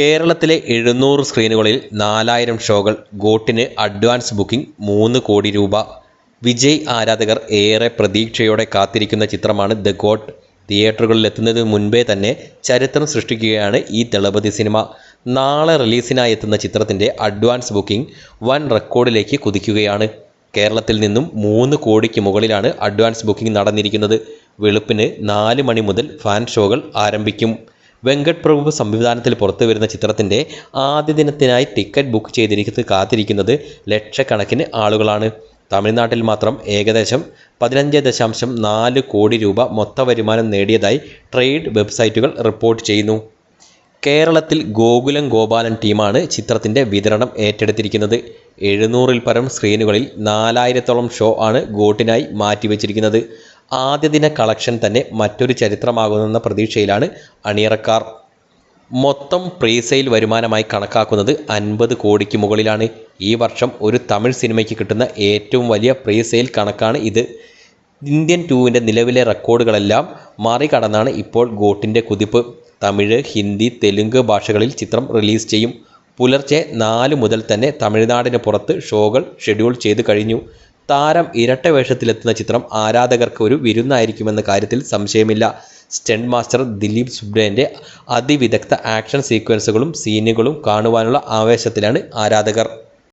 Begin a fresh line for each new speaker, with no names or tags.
കേരളത്തിലെ എഴുന്നൂറ് സ്ക്രീനുകളിൽ നാലായിരം ഷോകൾ ഗോട്ടിന് അഡ്വാൻസ് ബുക്കിംഗ് മൂന്ന് കോടി രൂപ. വിജയ് ആരാധകർ ഏറെ പ്രതീക്ഷയോടെ കാത്തിരിക്കുന്ന ചിത്രമാണ് ദ ഗോട്ട്. തിയേറ്ററുകളിൽ എത്തുന്നതിന് മുൻപേ തന്നെ ചരിത്രം സൃഷ്ടിക്കുകയാണ് ഈ ദളപതി സിനിമ. നാളെ റിലീസിനായി എത്തുന്ന ചിത്രത്തിന്റെ അഡ്വാൻസ് ബുക്കിംഗ് വൻ റെക്കോർഡിലേക്ക് കുതിക്കുകയാണ്. കേരളത്തിൽ നിന്നും മൂന്ന് കോടിക്ക് മുകളിലാണ് അഡ്വാൻസ് ബുക്കിംഗ് നടന്നിരിക്കുന്നത്. വെളുപ്പിന് നാല് മണി മുതൽ ഫാൻ ഷോകൾ ആരംഭിക്കും. വെങ്കട് പ്രഭു സംവിധാനത്തിൽ പുറത്തു വരുന്ന ചിത്രത്തിന്റെ ആദ്യ ദിനത്തിനായി ടിക്കറ്റ് ബുക്ക് ചെയ്തിരിക്കുന്നത് കാത്തിരിക്കുന്നത് ലക്ഷക്കണക്കിന് ആളുകളാണ്. തമിഴ്നാട്ടിൽ മാത്രം ഏകദേശം പതിനഞ്ച് ദശാംശം നാല് കോടി രൂപ മൊത്ത വരുമാനം നേടിയതായി ട്രേഡ് വെബ്സൈറ്റുകൾ റിപ്പോർട്ട് ചെയ്യുന്നു. കേരളത്തിൽ ഗോകുലം ഗോപാലൻ ടീമാണ് ചിത്രത്തിന്റെ വിതരണം ഏറ്റെടുത്തിരിക്കുന്നത്. എഴുന്നൂറിൽ പരം സ്ക്രീനുകളിൽ നാലായിരത്തോളം ഷോ ആണ് ഗോട്ടിനായി മാറ്റിവെച്ചിരിക്കുന്നത്. ആദ്യ ദിന കളക്ഷൻ തന്നെ മറ്റൊരു ചരിത്രമാകുമെന്ന പ്രതീക്ഷയിലാണ് അണിയറക്കാർ. മൊത്തം പ്രീസെയിൽ വരുമാനമായി കണക്കാക്കുന്നത് അൻപത് കോടിക്ക് മുകളിലാണ്. ഈ വർഷം ഒരു തമിഴ് സിനിമയ്ക്ക് കിട്ടുന്ന ഏറ്റവും വലിയ പ്രീസെയിൽ കണക്കാണ് ഇത്. ഇന്ത്യൻ ടൂവിന്റെ നിലവിലെ റെക്കോർഡുകളെല്ലാം മറികടന്നാണ് ഇപ്പോൾ ഗോട്ടിന്റെ കുതിപ്പ്. തമിഴ് ഹിന്ദി തെലുങ്ക് ഭാഷകളിൽ ചിത്രം റിലീസ് ചെയ്യും. പുലർച്ചെ നാല് മുതൽ തന്നെ തമിഴ്നാടിന് പുറത്ത് ഷോകൾ ഷെഡ്യൂൾ ചെയ്ത് കഴിഞ്ഞു. താരം ഇരട്ട വേഷത്തിലെത്തുന്ന ചിത്രം ആരാധകർക്ക് ഒരു വിരുന്നായിരിക്കുമെന്ന കാര്യത്തിൽ സംശയമില്ല. സ്റ്റെൻഡ് മാസ്റ്റർ ദിലീപ് സുബ്രേന്റെ അതിവിദഗ്ധ ആക്ഷൻ സീക്വൻസുകളും സീനുകളും കാണുവാനുള്ള ആവേശത്തിലാണ് ആരാധകർ.